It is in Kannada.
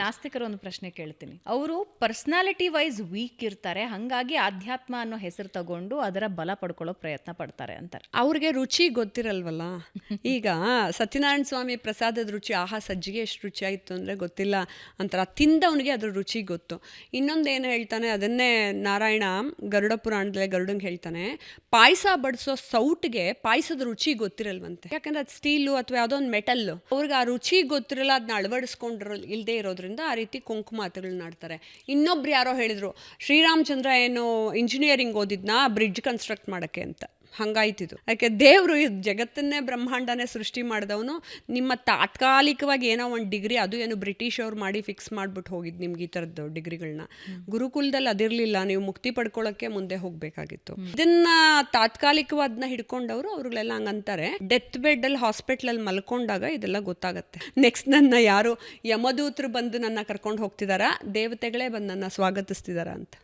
ನಾಸ್ತಿಕರು ಒಂದು ಪ್ರಶ್ನೆ ಕೇಳ್ತೀನಿ. ಅವರು ಪರ್ಸನಾಲಿಟಿ ವೈಸ್ ವೀಕ್ ಇರ್ತಾರೆ, ಹಂಗಾಗಿ ಆಧ್ಯಾತ್ಮ ಅನ್ನೋ ಹೆಸರು ತಗೊಂಡು ಅದರ ಬಲ ಪಡ್ಕೊಳ್ಳೋ ಪ್ರಯತ್ನ ಪಡ್ತಾರೆ ಅಂತಾರೆ. ಅವ್ರಿಗೆ ರುಚಿ ಗೊತ್ತಿರಲ್ವಲ್ಲ? ಈಗ ಸತ್ಯನಾರಾಯಣ ಸ್ವಾಮಿ ಪ್ರಸಾದದ ರುಚಿ, ಆಹಾ ಸಜ್ಜಿಗೆ ಎಷ್ಟು ರುಚಿ ಆಯಿತು ಅಂದರೆ ಗೊತ್ತಿಲ್ಲ ಅಂತಾರೆ. ತಿಂದವನಿಗೆ ಅದ್ರ ರುಚಿ ಗೊತ್ತು. ಇನ್ನೊಂದು ಏನು ಹೇಳ್ತಾನೆ, ಅದನ್ನೇ ನಾರಾಯಣ ಗರುಡ ಪುರಾಣದಲ್ಲಿ ಗರುಡಂಗೆ ಹೇಳ್ತಾನೆ, ಪಾಯಸ ಬಡಿಸೋ ಸೌಟ್ಗೆ ಪಾಯಸದ ರುಚಿ ಗೊತ್ತಿರಲ್ವಂತೆ. ಯಾಕಂದ್ರೆ ಅದು ಸ್ಟೀಲು ಅಥವಾ ಯಾವುದೋ ಒಂದು ಮೆಟಲ್ಲು. ಅವ್ರಿಗೆ ಆ ರುಚಿ ಗೊತ್ತಿರಲ್ಲ ಅದನ್ನ ಅಳವಡಿಸ್ಕೊಂಡಿರೋ ಇಲ್ಲದೆ ಇರೋದ್ರಿಂದ ಆ ರೀತಿ ಕುಂಕುಮ ಮಾತುಗಳನ್ನ ಆಡ್ತಾರೆ. ಇನ್ನೊಬ್ರು ಯಾರೋ ಹೇಳಿದ್ರು, ಶ್ರೀರಾಮಚಂದ್ರ ಏನು ಇಂಜಿನಿಯರಿಂಗ್ ಓದಿದ್ನ? ಬ್ರಿಡ್ಜ್ ಕನ್ಸ್ಟ್ರಕ್ಟ್ ಮಾಡೋಕ್ಕೆ ಅಂತ. ಹಂಗಾಯ್ತಿದು ಯಾಕೆ ದೇವರು ಇದು ಜಗತ್ತನ್ನೇ ಬ್ರಹ್ಮಾಂಡನೇ ಸೃಷ್ಟಿ ಮಾಡಿದವನು ನಿಮ್ಮ ತಾತ್ಕಾಲಿಕವಾಗಿ ಏನೋ ಒಂದು ಡಿಗ್ರಿ ಅದು ಏನು ಬ್ರಿಟಿಷ್ ಅವ್ರು ಮಾಡಿ ಫಿಕ್ಸ್ ಮಾಡಿಬಿಟ್ಟು ಹೋಗಿದ್ದು ನಿಮ್ಗೆ ಈ ಥರದ್ದು ಡಿಗ್ರಿಗಳನ್ನ ಗುರುಕುಲದಲ್ಲಿ ಅದಿರಲಿಲ್ಲ ನೀವು ಮುಕ್ತಿ ಪಡ್ಕೊಳ್ಳೋಕ್ಕೆ ಮುಂದೆ ಹೋಗಬೇಕಾಗಿತ್ತು. ಇದನ್ನ ತಾತ್ಕಾಲಿಕವಾದನ್ನ ಹಿಡ್ಕೊಂಡವರು ಅವ್ರಿಗೆಲ್ಲ ಹಂಗಂತಾರೆ. ಡೆತ್ ಬೆಡ್ಡಲ್ಲಿ ಹಾಸ್ಪಿಟ್ಲಲ್ಲಿ ಮಲ್ಕೊಂಡಾಗ ಇದೆಲ್ಲ ಗೊತ್ತಾಗುತ್ತೆ. ನೆಕ್ಸ್ಟ್ ನನ್ನ ಯಾರು ಯಮದೂತರು ಬಂದು ನನ್ನ ಕರ್ಕೊಂಡು ಹೋಗ್ತಿದಾರಾ? ದೇವತೆಗಳೇ ಬಂದು ನನ್ನ ಸ್ವಾಗತಿಸ್ತಿದಾರ ಅಂತ.